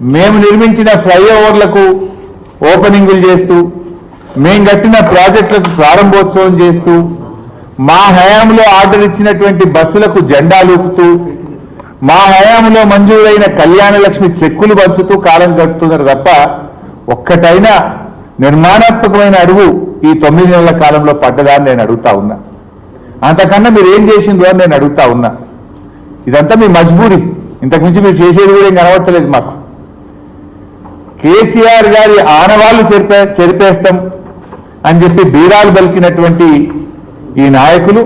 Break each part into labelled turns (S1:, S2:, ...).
S1: మేము నిర్మించిన ఫ్లైఓవర్లకు ఓపెనింగులు చేస్తూ మేము కట్టిన ప్రాజెక్టులకు ప్రారంభోత్సవం చేస్తూ మా హయాంలో ఆర్డర్ ఇచ్చినటువంటి బస్సులకు జెండాలూపుతూ మా హయాంలో మంజూరైన కళ్యాణ లక్ష్మి చెక్కులు పంచుతూ కాలం గడుపుతున్నారు తప్ప ఒక్కటైనా నిర్మాణాత్మకమైన అడుగు ఈ తొమ్మిది నెలల కాలంలో పడ్డదా నేను అడుగుతా ఉన్నా. అంతకన్నా మీరు ఏం చేసిందో అని నేను అడుగుతా ఉన్నా. ఇదంతా మీ మజ్బూరి. ఇంతకుమించి మీరు చేసేది కూడా ఏం కనబడతలేదు మాకు. కేసీఆర్ గారి ఆనవాళ్ళు చెరిపే చెరిపేస్తాం అని చెప్పి బీరాలు పలికినటువంటి ఈ నాయకులు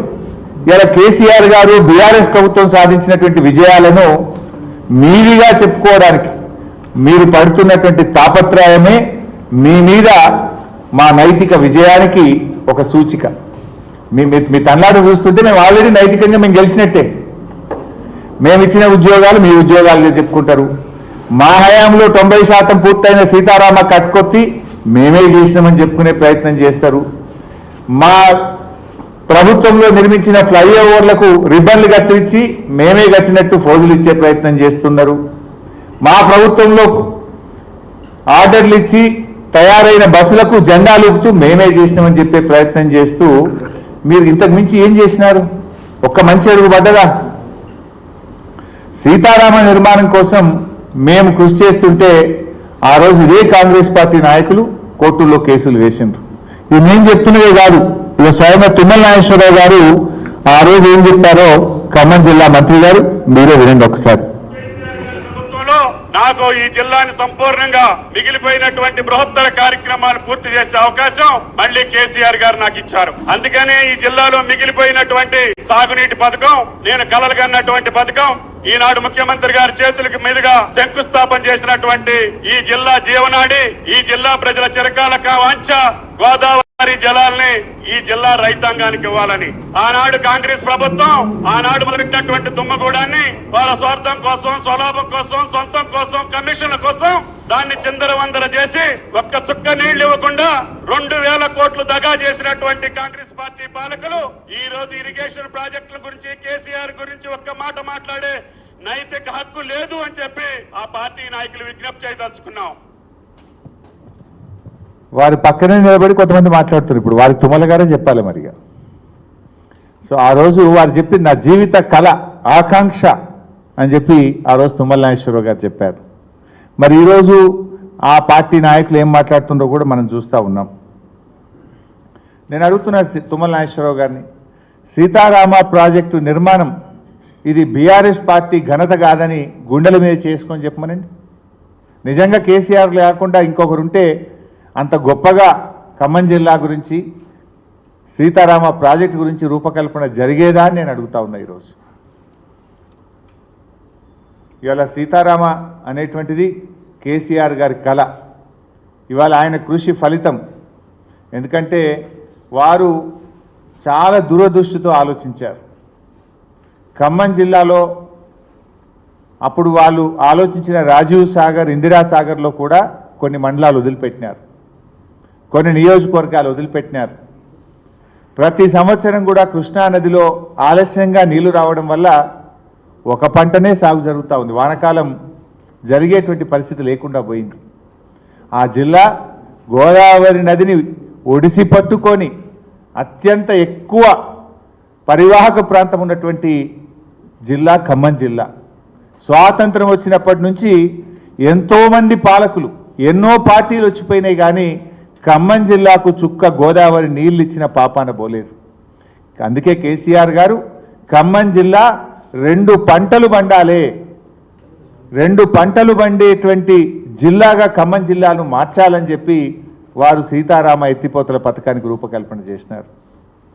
S1: ఇలా కేసీఆర్ గారు బీఆర్ఎస్ ప్రభుత్వం సాధించినటువంటి విజయాలను మీవిగా చెప్పుకోవడానికి మీరు పడుతున్నటువంటి తాపత్రయమే మీ మీద మా నైతిక విజయానికి ఒక సూచిక. మీ మీ- తన్నాడు చూస్తుంటే మేము ఆల్రెడీ నైతికంగా మేము గెలిచినట్టే. మేము ఇచ్చిన ఉద్యోగాలు మీ ఉద్యోగాలుగా చెప్పుకుంటారు. మా హయాంలో తొంభై శాతం పూర్తయిన సీతారామ కట్కొత్తి మేమే చేసినామని చెప్పుకునే ప్రయత్నం చేస్తారు. మా ప్రభుత్వంలో నిర్మించిన ఫ్లైఓవర్లకు రిబ్బన్లు కత్తిరించి మేమే కట్టినట్టు ఫోజులు ఇచ్చే ప్రయత్నం చేస్తున్నారు. మా ప్రభుత్వంలో ఆర్డర్లు ఇచ్చి తయారైన బస్సులకు జెండాలు ఊపుతూ మేమే చేసినామని చెప్పే ప్రయత్నం చేస్తూ మీరు ఇంతకు మించి ఏం చేసినారు? ఒక్క మంచి అడుగు పడ్డదా? సీతారామ నిర్మాణం కోసం మేము కృషి చేస్తుంటే ఆ రోజు ఇదే కాంగ్రెస్ పార్టీ నాయకులు కోర్టుల్లో కేసులు వేసిండ్రు. ఇది నేను చెప్తున్నదే కాదు ఇక స్వయంగా తుమ్మల నాగేశ్వరరావు గారు ఆ రోజు ఏం చెప్పారో ఖమ్మం జిల్లా మంత్రి గారు మీరే వినండి ఒకసారి.
S2: నాకు ఈ జిల్లాని సంపూర్ణంగా మిగిలిపోయినటువంటి బృహత్తర కార్యక్రమాలు పూర్తి చేసే అవకాశం మళ్ళీ కేసీఆర్ గారు నాకు ఇచ్చారు. అందుకనే ఈ జిల్లాలో మిగిలిపోయినటువంటి సాగునీటి పథకం నేను కలలుగన్నటువంటి పథకం ఈనాడు ముఖ్యమంత్రి గారి చేతులకు మీదుగా శంకుస్థాపన చేసినటువంటి ఈ జిల్లా జీవనాడి ఈ జిల్లా ప్రజల చిరకాల వాంఛ గోదావరి జలాల్ని ఈ జిల్లా రైతాంగానికి ఇవ్వాలని. ఆనాడు కాంగ్రెస్ ప్రభుత్వం ఆనాడు మొదలెట్టినటువంటి తుమ్మగూడాన్ని వాళ్ళ స్వార్థం కోసం స్వలాభం కోసం సొంతం కోసం కమిషన్ల కోసం దాన్ని చిందరవందర చేసి ఒక్క చుక్క నీళ్ళు ఇవ్వకుండా రెండు వేల కోట్లు దగా చేసినటువంటి కాంగ్రెస్ పార్టీ పాలకులు ఈ రోజు ఇరిగేషన్ ప్రాజెక్టుల గురించి కేసీఆర్ గురించి ఒక్క మాట మాట్లాడే నైతిక హక్కు లేదు అని చెప్పి ఆ పార్టీ నాయకులు విజ్ఞప్తి చేయదలుచుకున్నాం.
S1: వారి పక్కనే నిలబడి కొంతమంది మాట్లాడుతారు ఇప్పుడు. వారి తుమ్మల గారే చెప్పాలి మరిగా. సో ఆ రోజు వారు చెప్పి నా జీవిత కళ ఆకాంక్ష అని చెప్పి ఆ రోజు తుమ్మల నాగేశ్వరరావు గారు చెప్పారు. మరి ఈరోజు ఆ పార్టీ నాయకులు ఏం మాట్లాడుతుండో కూడా మనం చూస్తూ ఉన్నాం. నేను అడుగుతున్నా తుమ్మల నాగేశ్వరరావు గారిని సీతారామ ప్రాజెక్టు నిర్మాణం ఇది బీఆర్ఎస్ పార్టీ ఘనత కాదని గుండెల మీద చేసుకొని చెప్పమనండి. నిజంగా కేసీఆర్ లేకుండా ఇంకొకరు ఉంటే అంత గొప్పగా ఖమ్మం జిల్లా గురించి సీతారామ ప్రాజెక్టు గురించి రూపకల్పన జరిగేదా అని నేను అడుగుతా ఉన్నా ఈరోజు. ఇవాళ సీతారామ అనేటువంటిది కేసీఆర్ గారి కళ. ఇవాళ ఆయన కృషి ఫలితం. ఎందుకంటే వారు చాలా దూరదృష్టితో ఆలోచించారు. ఖమ్మం జిల్లాలో అప్పుడు వాళ్ళు ఆలోచించిన రాజీవ్ సాగర్ ఇందిరాసాగర్లో కూడా కొన్ని మండలాలు వదిలిపెట్టినారు. కొన్ని నియోజకవర్గాలు వదిలిపెట్టినారు. ప్రతి సంవత్సరం కూడా కృష్ణా నదిలో ఆలస్యంగా నీళ్ళు రావడం వల్ల ఒక పంటనే సాగు జరుగుతూ ఉంది. వానకాలం జరిగేటువంటి పరిస్థితి లేకుండా పోయింది. ఆ జిల్లా గోదావరి నదిని ఒడిసి పట్టుకొని అత్యంత ఎక్కువ పరివాహక ప్రాంతం ఉన్నటువంటి జిల్లా ఖమ్మం జిల్లా. స్వాతంత్రం వచ్చినప్పటి నుంచి ఎంతోమంది పాలకులు ఎన్నో పార్టీలు వచ్చిపోయినాయి కానీ ఖమ్మం జిల్లాకు చుక్క గోదావరి నీళ్ళు ఇచ్చిన పాపాన పోలేదు. అందుకే కేసీఆర్ గారు ఖమ్మం జిల్లా రెండు పంటలు పండాలే. రెండు పంటలు పండేటువంటి జిల్లాగా ఖమ్మం జిల్లాను మార్చాలని చెప్పి వారు సీతారామ ఎత్తిపోతల పథకానికి రూపకల్పన చేసినారు.